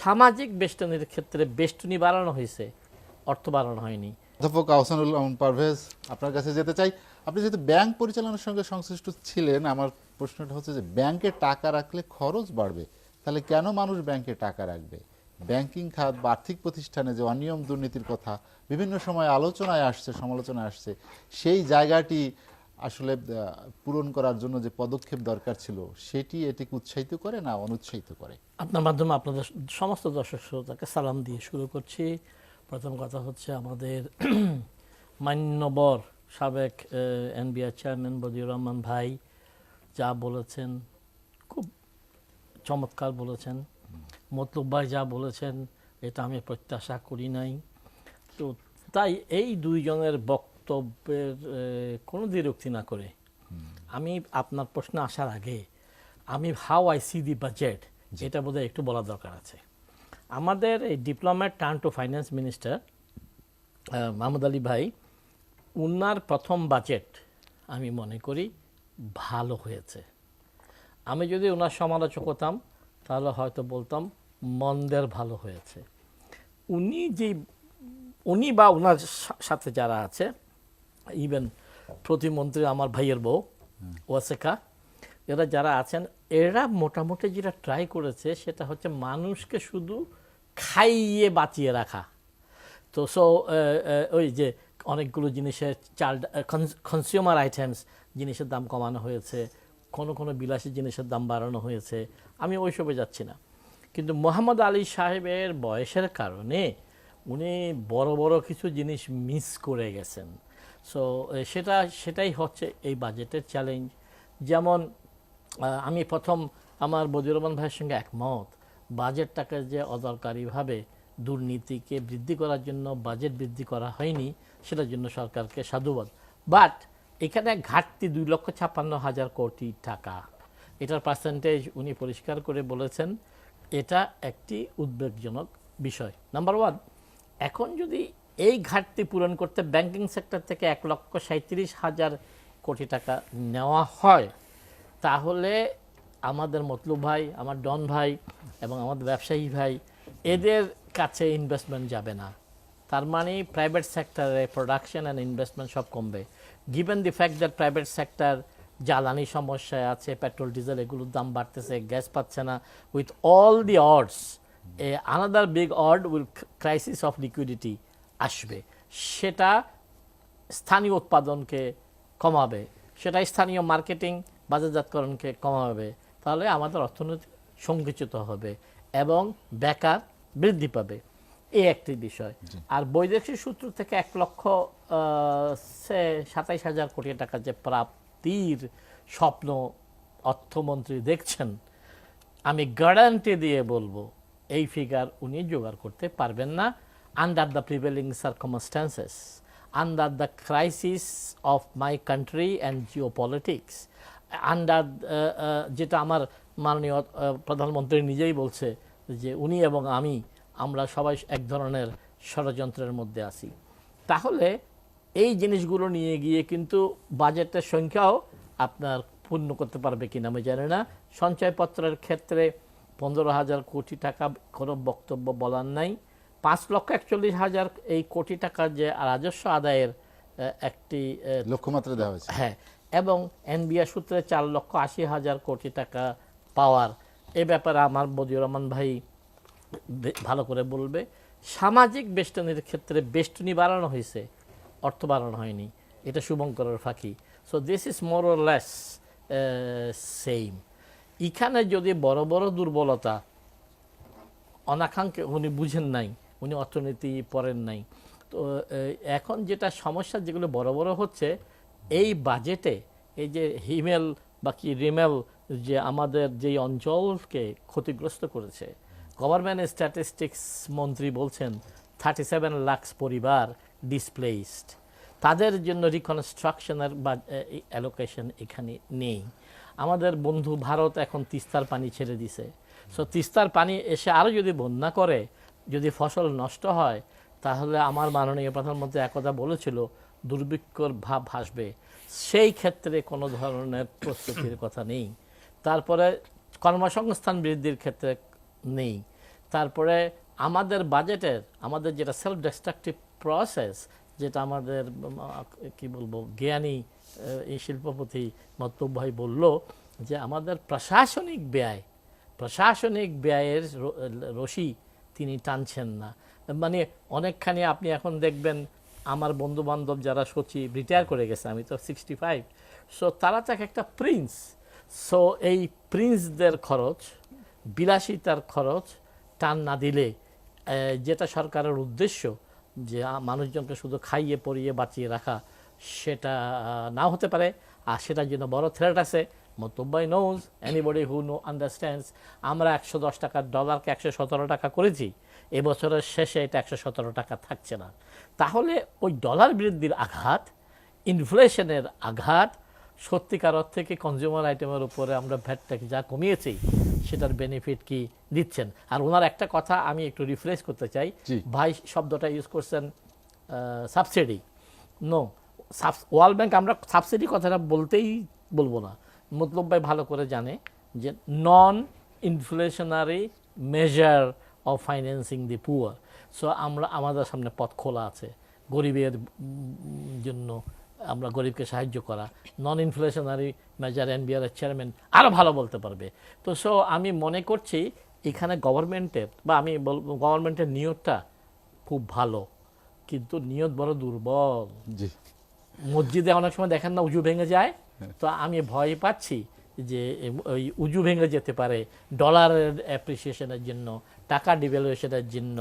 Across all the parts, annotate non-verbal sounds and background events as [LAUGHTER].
সামাজিক বেষ্টনীর ক্ষেত্রে বেষ্টনী বাড়ানো হয়েছে, অর্থ বাড়ানো হয়নি। অধ্যাপক আহসানুল পারভেজ, আপনার কাছে যেতে চাই। আপনি যেহেতু ব্যাংক পরিচালনার সঙ্গে সংশ্লিষ্ট ছিলেন, আমার প্রশ্নটা হচ্ছে যে ব্যাংকে টাকা রাখলে খরচ বাড়বে, তাহলে কেন মানুষ ব্যাংকে টাকা রাখবে? ব্যাংকিং খাত বা আর্থিক প্রতিষ্ঠানে যে অনিয়ম দুর্নীতির কথা বিভিন্ন সময় আলোচনায় আসছে, সমালোচনায় আসছে, সেই জায়গাটি আসলে পূরণ করার জন্য যে পদক্ষেপ দরকার ছিল, সেটি এটিকে উৎসাহিত করে না অনুৎসাহিত করে? আপনার মাধ্যমে আপনাদের সমস্ত দর্শক শ্রোতাকে সালাম দিয়ে শুরু করছি। প্রথম কথা হচ্ছে আমাদের [CLEARS THROAT] মান্যবর সাবেক এনবিআর চেয়ারম্যান বদিউর রহমান ভাই যা বলেছেন, খুব চমৎকার বলেছেন। মতলব ভাই যা বলেছেন, এটা আমি প্রত্যাশা করি নাই। তো তাই এই দুইজনের বক্তব্যের কোনো দ্বিরুক্তি না করে। আমি আপনার প্রশ্ন আসার আগে আমি how I see the budget এটা বোধহয় একটু বলা দরকার আছে। আমাদের এই diplomat turn to finance minister Mahmud Ali ভাই উনার প্রথম বাজেট আমি মনে করি ভালো হয়েছে। আমি যদি ওনার সমালোচক হতাম তাহলে হয়তো বলতাম মন্দের ভালো হয়েছে। উনি যে উনি বা ওনার সাথে যারা আছে ইভেন প্রতিমন্ত্রী আমার ভাইয়ের বউ, ওয়াসেকা, এরা যারা আছেন, এরা মোটামুটি যেটা ট্রাই করেছে সেটা হচ্ছে মানুষকে শুধু খাইয়ে বাঁচিয়ে রাখা। তো সো ওই যে অনেকগুলো জিনিসের চাল কনজিউমার আইটেমস জিনিসের দাম কমানো হয়েছে, কোনো কোনো বিলাসী জিনিসের দাম বাড়ানো হয়েছে, আমি ওইসবে যাচ্ছি না। কিন্তু মোহাম্মদ আলী সাহেবের বয়সের কারণে উনি বড় বড় কিছু জিনিস মিস করে গেছেন। সো সেটা, সেটাই হচ্ছে এই বাজেটের চ্যালেঞ্জ যেমন আমি প্রথম আমার বদিউর রহমান ভাইয়ের সঙ্গে একমত বাজেটটাকে যে অদরকারিভাবে দুর্নীতিকে বৃদ্ধি করার জন্য বাজেট বৃদ্ধি করা হয়নি, সেটার জন্য সরকারকে সাধুবাদ। বাট এখানে ঘাটতি দুই লক্ষ ছাপ্পান্ন হাজার কোটি টাকা। এটার পার্সেন্টেজ উনি পরিষ্কার করে বলেছেন, এটা একটি উদ্বেগজনক বিষয়। নাম্বার ওয়ান এখন যদি এই ঘাটতি পূরণ করতে ব্যাংকিং সেক্টর থেকে এক লক্ষ সাঁত্রিশ হাজার কোটি টাকা নেওয়া হয়। তাহলে আমাদের মতলু ভাই, আমার ডন ভাই এবং আমাদের ব্যবসায়ী ভাই, এদের কাছে ইনভেস্টমেন্ট যাবে না। তার মানে প্রাইভেট সেক্টরে প্রোডাকশন অ্যান্ড ইনভেস্টমেন্ট সব কমবে। Given the fact that private sector জ্বালানি সমস্যায় আছে পেট্রোল ডিজেল এগুলোর দাম বাড়তেছে গ্যাস পাচ্ছে না with all the odds another big odd will crisis of liquidity আসবে সেটা স্থানীয় উৎপাদনকে কমাবে সেটা স্থানীয় মার্কেটিং বাজারজাতকরণকে কমাবে তাহলে আমাদের অর্থনীতি সংকুচিত হবে এবং বেকার বৃদ্ধি পাবে। এই একটি বিষয়। আর বৈদেশিক সূত্র থেকে এক লক্ষ সে সাতাইশ হাজার কোটি টাকা যে প্রাপ্তির স্বপ্ন অর্থমন্ত্রী দেখছেন আমি গ্যারান্টি দিয়ে বলব এই ফিগার উনি জোগাড় করতে পারবেন না। Under the prevailing circumstances under the crisis of my country and geo politics under যেটা আমার মাননীয় আহ, প্রধানমন্ত্রী নিজেই বলছে যে উনি এবং আমি আমরা সবাই এক ধরনের ষড়যন্ত্রের মধ্যে আছি। তাহলে এই জিনিসগুলো নিয়ে গিয়ে কিন্তু বাজেটের সংখ্যাও আপনার পূর্ণ করতে পারবে কিনা আমি জানি না। সঞ্চয়পত্রের ক্ষেত্রে পনেরো হাজার কোটি টাকা কোনো বক্তব্য বলার নাই। পাঁচ লক্ষ একচল্লিশ হাজার এই কোটি টাকার যে রাজস্ব আদায়ের একটি লক্ষ্যমাত্রা দেওয়া হয়েছে। হ্যাঁ এবং এনবিআর সূত্রে চার লক্ষ আশি হাজার কোটি টাকা পাওয়ার। এ ব্যাপারে আমার বদিউর রহমান ভাই ভালো করে বলবে। সামাজিক বেষ্টনীর ক্ষেত্রে বেষ্টনী বাড়ানো হয়েছে অর্থ বাড়ানো হয়নি। এটা শুভঙ্করের ফাঁকি। So this is more less same এখানে যদি বড় বড় দুর্বলতা অনাকাঙ্ক্ষে উনি বুঝেন নাই উনি অর্থনীতি পড়েন নাই। তো এখন যেটা সমস্যা যেগুলো বড় বড় হচ্ছে, এই বাজেটে এই যে হিমেল বা কি রিমেল যে আমাদের যেই অঞ্চলকে ক্ষতিগ্রস্ত করেছে গভর্নমেন্ট স্ট্যাটিস্টিক্স মন্ত্রী বলছেন থার্টি সেভেন লাখস পরিবার ডিসপ্লেসড তাদের জন্য রিকনস্ট্রাকশনের বা অ্যালোকেশন এখানে নেই। আমাদের বন্ধু ভারত এখন তিস্তার পানি ছেড়ে দিছে। সো তিস্তার পানি এসে আরও যদি বন্যা করে যদি ফসল নষ্ট হয়, তাহলে আমার মাননীয় প্রধানমন্ত্রী একথা বলেছিল, দুর্ভিক্ষর ভাব ভাসবে। সেই ক্ষেত্রে কোনো ধরনের প্রস্তুতির কথা নেই। তারপরে কর্মসংস্থান বৃদ্ধির ক্ষেত্রে নেই। তারপরে আমাদের বাজেটের, আমাদের যেটা সেলফ ডিস্ট্রাকটিভ প্রসেস যেটা আমাদের, কি বলব, জ্ঞানী এই শিল্পপতি মত্তব ভাই বলল যে আমাদের প্রশাসনিক ব্যয়, প্রশাসনিক ব্যয়ের রশি তিনি টানছেন না। মানে অনেকখানি আপনি এখন দেখবেন আমার বন্ধু বান্ধব যারা সচিব রিটায়ার করে গেছে, আমি তো সিক্সটি ফাইভ সো তারা তো একটা প্রিন্স সো এই প্রিন্সদের খরচ, বিলাসিতার খরচ টান না দিলে যেটা সরকারের উদ্দেশ্য যে মানুষজনকে শুধু খাইয়ে পরিয়ে বাঁচিয়ে রাখা, সেটা নাও হতে পারে। আর সেটার জন্য বড় থ্রেট আছে। মতব্বাই knows anybody who know understands আমরা একশো দশ টাকার ডলারকে একশো সতেরো টাকা করেছি এবছরের শেষে এটা একশো সতেরো টাকা থাকছে না। তাহলে ওই ডলার বৃদ্ধির আঘাত ইনফ্লেশনের আঘাত সত্যিকার অর্থে কি কনজিউমার আইটেমের উপরে আমরা ভ্যাটটাকে যা কমিয়েছি সেটার বেনিফিট কি দিচ্ছেন? আর ওনার একটা কথা আমি একটু রিফ্রেশ করতে চাই। ভাই শব্দটা ইউজ করছেন subsidy no subs world bank আমরা সাবসিডি কথাটা বলতেই বলব না। মতলব ভাই ভালো করে জানে যে non inflationary measure of financing the poor so আমরা, আমাদের সামনে পথ খোলা আছে গরিবের জন্য আমরা গরিবকে সাহায্য করা। নন ইনফ্লেশনারি মেজার এনবিআর এর চেয়ারম্যান আরও ভালো বলতে পারবে। তো সো আমি মনে করছি এখানে গভর্নমেন্টের বা আমি বলব গভর্নমেন্টের নিয়তটা খুব ভালো, কিন্তু নিয়ত বড় দুর্বল। জি। মসজিদে অনেক সময় দেখেন না, উজু ভেঙে যায়। তো আমি ভয় পাচ্ছি যে ওই উজু ভেঙে যেতে পারে ডলারের অ্যাপ্রিসিয়েশনের জন্য, টাকা ডিভ্যালুয়েশনের জন্য,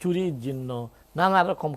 চুরির জন্য, নানা রকম